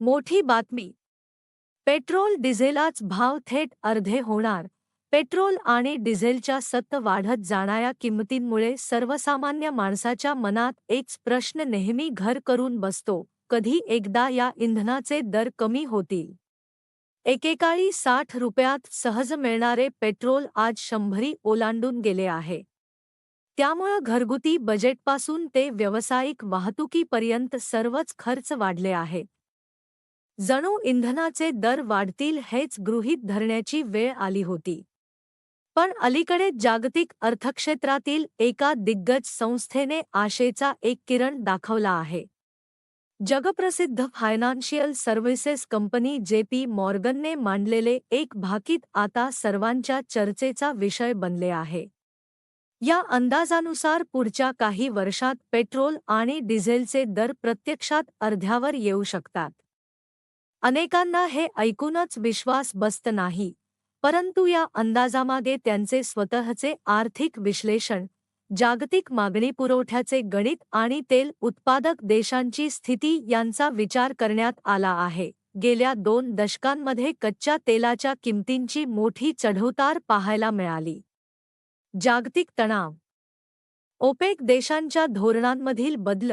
मोठी बातमी. पेट्रोल डिझेलाच भाव थेट अर्धे होणार. पेट्रोल आणि डिझेलच्या सतत वाढत जाणाऱ्या किंमतींमुळे सर्वसामान्य माणसाच्या मनात एक प्रश्न नेहमी घर करून बसतो कधी एकदा या इंधनाचे दर कमी होतील. एकेकाळी साठ रुपयात सहज मिळणारे पेट्रोल आज शंभरी ओलांडून गेले आहे. त्यामुळं घरगुती बजेटपासून ते व्यावसायिक वाहतुकीपर्यंत सर्वच खर्च वाढले आहेत जणू इंधनाचे दर वाढतील हेच गृहीत धरण्याची वेळ आली होती. पण अलीकडे जागतिक अर्थक्षेत्रातील एका दिग्गज संस्थेने आशेचा एक किरण दाखवला आहे. जगप्रसिद्ध फायनान्शियल सर्व्हिसेस कंपनी जेपी मॉर्गनने मांडलेले एक भाकीत आता सर्वांच्या चर्चेचा विषय बनले आहे. या अंदाजानुसार पुढच्या काही वर्षात पेट्रोल आणि डिझेलचे दर प्रत्यक्षात अर्ध्यावर येऊ शकतात. अनेकांना हे ऐकूनच विश्वास बसत नाही. परंतु या अंदाजामागे त्यांचे स्वतःचे आर्थिक विश्लेषण जागतिक मागणी पुरवठ्याचे गणित आणि तेल उत्पादक देशांची स्थिती यांचा विचार करण्यात आला आहे. गेल्या दोन दशकांमध्ये कच्च्या तेलाच्या किमतींची मोठी चढउतार पाहायला मिळाली. जागतिक तणाव. ओपेक देशांच्या धोरणांमधील बदल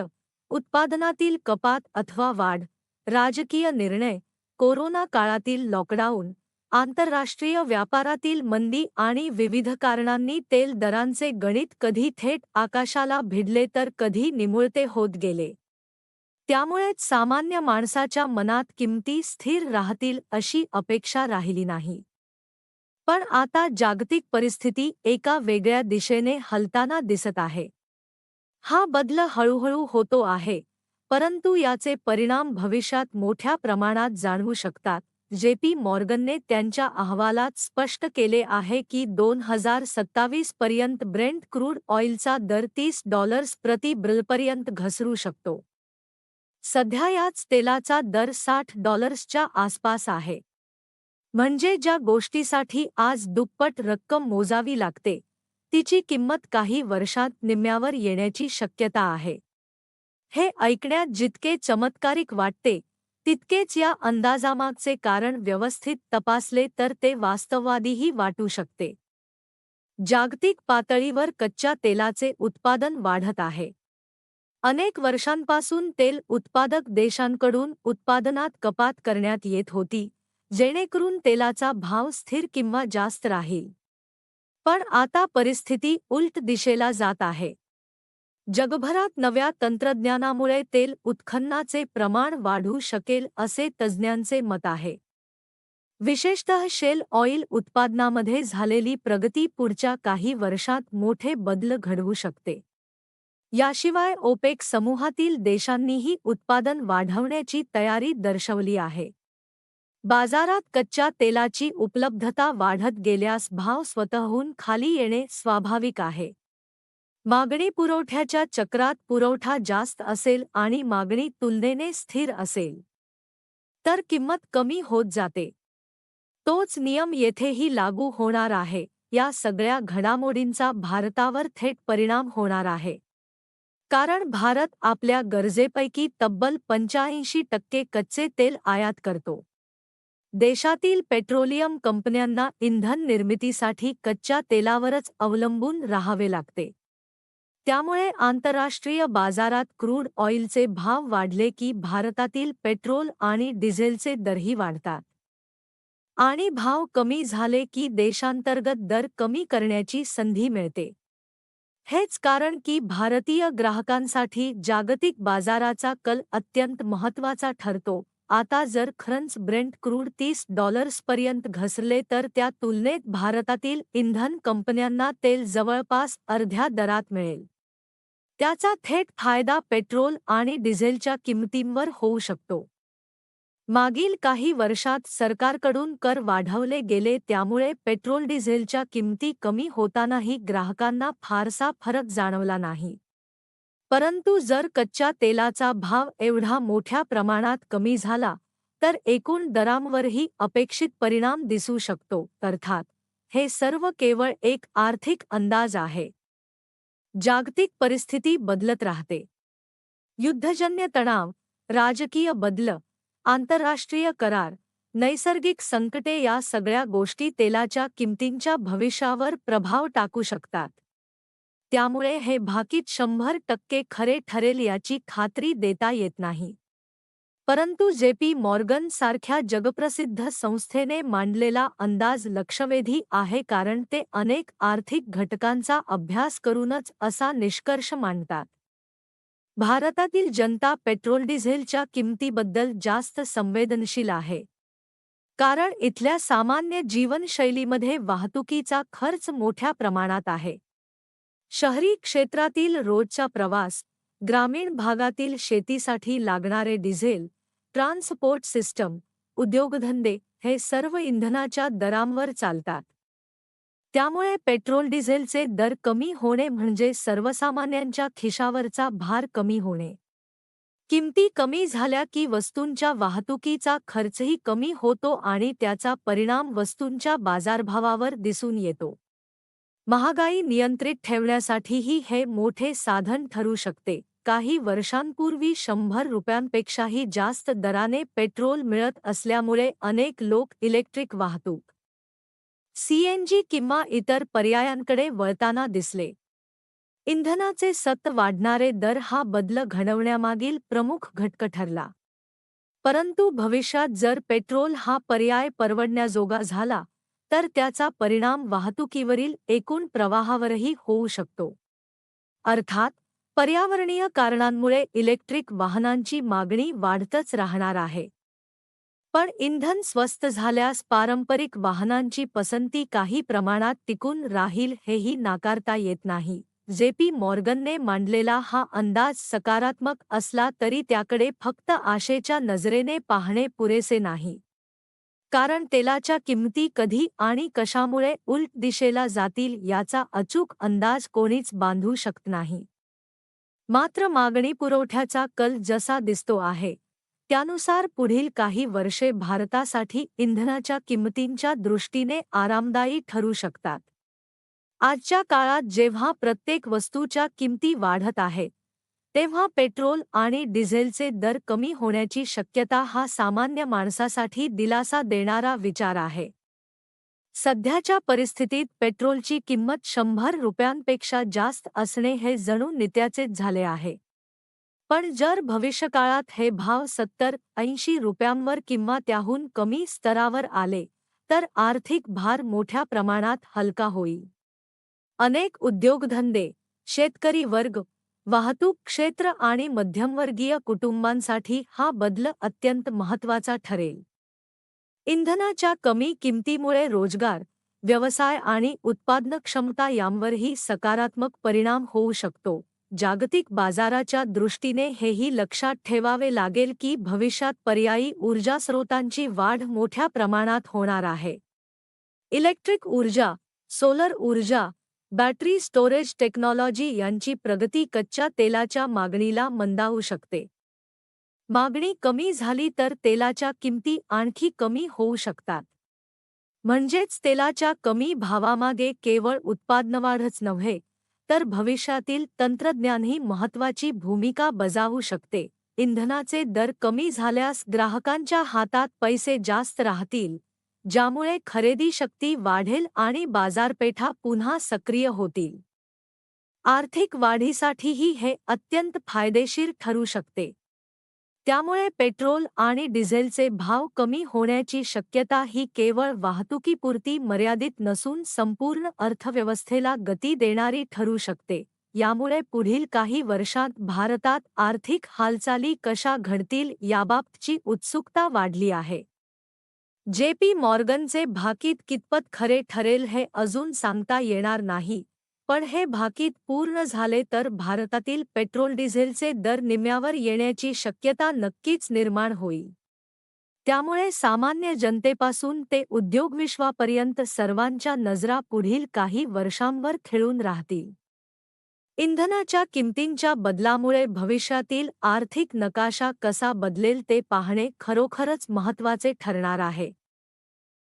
उत्पादनातील कपात अथवा वाढ राजकीय निर्णय कोरोना काळातील लॉकडाऊन आंतरराष्ट्रीय व्यापारातील मंदी आणि विविध कारणांनी तेल दरांचे गणित कधी थेट आकाशाला भिडले तर कधी निमुळते होत गेले. त्यामुळेच सामान्य माणसाच्या मनात किमती स्थिर राहतील अशी अपेक्षा राहिली नाही. पण आता जागतिक परिस्थिती एका वेगळ्या दिशेने हलताना दिसत आहे. हा बदल हळूहळू होतो आहे. परंतु याचे परिणाम भविष्यात मोठ्या प्रमाणात जाणवू शकतात. जेपी मॉर्गनने त्यांच्या अहवालात स्पष्ट केले आहे की दोन हजार सत्तावीस पर्यंत ब्रेंट क्रूड ऑइलचा दर तीस डॉलर्स प्रति ब्रिलपर्यंत घसरू शकतो. सध्या याच तेलाचा दर साठ डॉलर्सच्या आसपास आहे. म्हणजे ज्या गोष्टीसाठी आज दुप्पट रक्कम मोजावी लागते तिची किंमत काही वर्षात निम्म्यावर येण्याची शक्यता आहे. हे ऐकण्यात जितके चमत्कारिक वाटते, तितकेच या अंदाजामागचे कारण व्यवस्थित तपासले तर ते वास्तववादीही वाटू शकते. जागतिक पातळीवर कच्च्या तेलाचे उत्पादन वाढत आहे. अनेक वर्षांपासून तेल उत्पादक देशांकडून उत्पादनात कपात करण्यात येत होती, जेणेकरून तेलाचा भाव स्थिर किंवा जास्त राहील. पण आता परिस्थिती उलट दिशेला जात आहे. जगभरात नव्या तंत्रज्ञानामुळे तेल उत्खननाचे प्रमाण वाढू शकेल असे तज्ज्ञांचे मत आहे. विशेषतः शेल ऑइल उत्पादनामध्ये झालेली प्रगती पुढच्या काही वर्षात मोठे बदल घडवू शकते. याशिवाय ओपेक समूहातील देशांनीही उत्पादन वाढवण्याची तयारी दर्शवली आहे. बाजारात कच्च्या तेलाची उपलब्धता वाढत गेल्यास भाव स्वतःहून खाली येणे स्वाभाविक आहे. मागणी पुरवठ्याच्या चक्रात पुरवठा जास्त असेल आणि मागणी तुलनेने स्थिर असेल. तर किंमत कमी होत जाते. तोच नियम येथेही लागू होणार आहे. या सगळ्या घडामोडींचा भारतावर थेट परिणाम होणार आहे. कारण भारत आपल्या गरजेपैकी तब्बल पंच्याऐंशी टक्के कच्चे तेल आयात करतो. देशातील पेट्रोलियम कंपन्यांना इंधन निर्मितीसाठी कच्च्या तेलावरच अवलंबून राहावे लागते. त्यामुळे आंतरराष्ट्रीय बाजारात क्रूड ऑइलचे भाव वाढले की भारतातील पेट्रोल आणि डिझेलचे दरही वाढतात. आणि भाव कमी झाले की देशांतर्गत दर कमी करण्याची संधी मिळते. हेच कारण की भारतीय ग्राहकांसाठी जागतिक बाजाराचा कल अत्यंत महत्त्वाचा ठरतो. आता जर खरंच ब्रेंट क्रूड तीस डॉलर्सपर्यंत घसरले तर त्या तुलनेत भारतातील इंधन कंपन्यांना तेल जवळपास अर्ध्या दरात मिळेल. त्याचा थेट फायदा पेट्रोल आणि डिझेलच्या किंमतींवर होऊ शकतो. मागील काही वर्षात सरकारकडून कर वाढवले गेले त्यामुळे पेट्रोल डिझेलच्या किंमती कमी होतानाही ग्राहकांना फारसा फरक जाणवला नाही. परंतु जर कच्च्या तेलाचा भाव एवढा मोठ्या प्रमाणात कमी झाला तर एकूण दरांवरही अपेक्षित परिणाम दिसू शकतो अर्थात हे सर्व केवळ एक आर्थिक अंदाज आहे. जागतिक परिस्थिति बदलत राहते. युद्धजन्य तणाव, राजकीय बदल, आंतरराष्ट्रीय करार, नैसर्गिक संकटे या सगळ्या गोष्टी तेलाच्या किमतींच्या भविष्यावर प्रभाव टाकू शकतात. त्यामुळे हे भाकीत शंभर टक्के खरे ठरेल याची खात्री देता येत नाही. परंतु जेपी मॉर्गन सारख्या जगप्रसिद्ध संस्थेने मांडलेला अंदाज लक्षवेधी आहे कारण ते अनेक आर्थिक घटकांचा अभ्यास करूनच असा निष्कर्ष मांडतात. भारतातील जनता पेट्रोल डिझेलच्या किमतीबद्दल जास्त संवेदनशील आहे. कारण इथल्या सामान्य जीवनशैलीमध्ये वाहतुकीचा खर्च मोठ्या प्रमाणात आहे. शहरी क्षेत्रातील रोजचा प्रवास ग्रामीण भागातील शेतीसाठी लागणारे डिझेल ट्रान्सपोर्ट सिस्टम उद्योगधंदे हे सर्व इंधनाच्या दरांवर चालतात. त्यामुळे पेट्रोल डिझेलचे दर कमी होणे म्हणजे सर्वसामान्यांच्या खिशावरचा भार कमी होणे. किमती कमी झाल्या की वस्तूंच्या वाहतुकीचा खर्चही कमी होतो आणि त्याचा परिणाम वस्तूंच्या बाजारभावावर दिसून येतो. महागाई नियंत्रित ठेवण्यासाठीही हे मोठे साधन ठरू शकते. काही वर्षांपूर्वी शंभर रुपयांपेक्षाही जास्त दराने पेट्रोल मिळत असल्यामुळे अनेक लोक इलेक्ट्रिक वाहतूक सीएनजी किंवा इतर पर्यायांकडे वळताना दिसले. इंधनाचे सत वाढणारे दर हा बदल घडवण्यामागील प्रमुख घटक ठरला. परंतु भविष्यात जर पेट्रोल हा पर्याय परवडण्याजोगा झाला तर त्याचा परिणाम वाहतुकीवरील एकूण प्रवाहावरही होऊ शकतो. अर्थात पर्यावरणीय कारणांमुळे इलेक्ट्रिक वाहनांची मागणी वाढतच राहणार आहे. पण इंधन स्वस्त झाल्यास पारंपरिक वाहनांची पसंती काही प्रमाणात टिकून राहील हेही नाकारता येत नाही. जेपी मॉर्गनने मांडलेला हा अंदाज सकारात्मक असला तरी त्याकडे फक्त आशेच्या नजरेने पाहणे पुरेसे नाही. कारण तेलाच्या किंमती कधी आणि कशामुळे उलट दिशेला जातील याचा अचूक अंदाज कोणीच बांधू शकत नाही. मात्र मागणी पुरवठ्याचा कल जसा दिसतो आहे, त्यानुसार पुढील काही वर्षे भारतासाठी इंधनाच्या किंमतींच्या दृष्टीने आरामदायी ठरू शकतात. आजच्या काळात जेव्हा प्रत्येक वस्तूच्या किंमती वाढत आहेत, तेव्हा पेट्रोल आणि डिझेलचे दर कमी होण्याची शक्यता हा सामान्य माणसासाठी दिलासा देणारा विचार आहे. सध्याच्या परिस्थितीत पेट्रोलची किंमत शंभर रुपयांपेक्षा जास्त असणे हे जणू नित्याचेच झाले आहे. पण जर भविष्यकाळात हे भाव सत्तर ऐंशी रुपयांवर किंवा त्याहून कमी स्तरावर आले तर आर्थिक भार मोठ्या प्रमाणात हलका होईल. अनेक उद्योगधंदे शेतकरी वर्ग वाहतूक क्षेत्र आणि मध्यमवर्गीय कुटुंबांसाठी हा बदल अत्यंत महत्त्वाचा ठरेल. इंधनाच्या कमी किमतीमुळे रोज़गार, व्यवसाय आणि उत्पादन क्षमता यांवरही सकारात्मक परिणाम होऊ शकतो. जागतिक बाजाराच्या दृष्टीने हेही लक्षात ठेवावे लागेल की भविष्यात पर्यायी ऊर्जा स्रोतांची वाढ मोठ्या प्रमाणात होणार आहे. इलेक्ट्रिक ऊर्जा, सोलर ऊर्जा, बॅटरी स्टोरेज टेक्नॉलॉजी यांची प्रगती कच्च्या तेलाच्या मागणीला मंदावू शकते. मागणी कमी झाली तर तेलाच्या किमती आणखी कमी होऊ शकतात. म्हणजेच तेलाच्या कमी भावामागे केवळ उत्पादनवाढच नव्हे तर भविष्यातील तंत्रज्ञानही महत्वाची भूमिका बजावू शकते. इंधनाचे दर कमी झाल्यास ग्राहकांच्या हातात पैसे जास्त राहतील ज्यामुळे खरेदी शक्ती वाढेल आणि बाजारपेठा पुन्हा सक्रिय होतील. आर्थिक वाढीसाठीही हे अत्यंत फायदेशीर ठरू शकते. त्यामुळे पेट्रोल आणि डिझेलचे भाव कमी होण्याची शक्यता ही केवळ वाहतुकीपुरती मर्यादित नसून संपूर्ण अर्थव्यवस्थेला गती देणारी ठरू शकते. यामुळे पुढील काही वर्षांत भारतात आर्थिक हालचाली कशा घडतील याबाबतची उत्सुकता वाढली आहे. जेपी मॉर्गनचे भाकीत कितपत खरे ठरेल हे अजून सांगता येणार नाही. पण हे भाकीत पूर्ण झाले तर भारतातील पेट्रोल डिझेलचे दर निम्म्यावर येण्याची शक्यता नक्कीच निर्माण होईल. त्यामुळे सामान्य जनतेपासून ते उद्योगविश्वापर्यंत सर्वांच्या नजरा पुढील काही वर्षांवर खेळून राहतील. इंधनाच्या किमतींच्या बदलामुळे भविष्यातील आर्थिक नकाशा कसा बदलेल ते पाहणे खरोखरच महत्त्वाचे ठरणार आहे.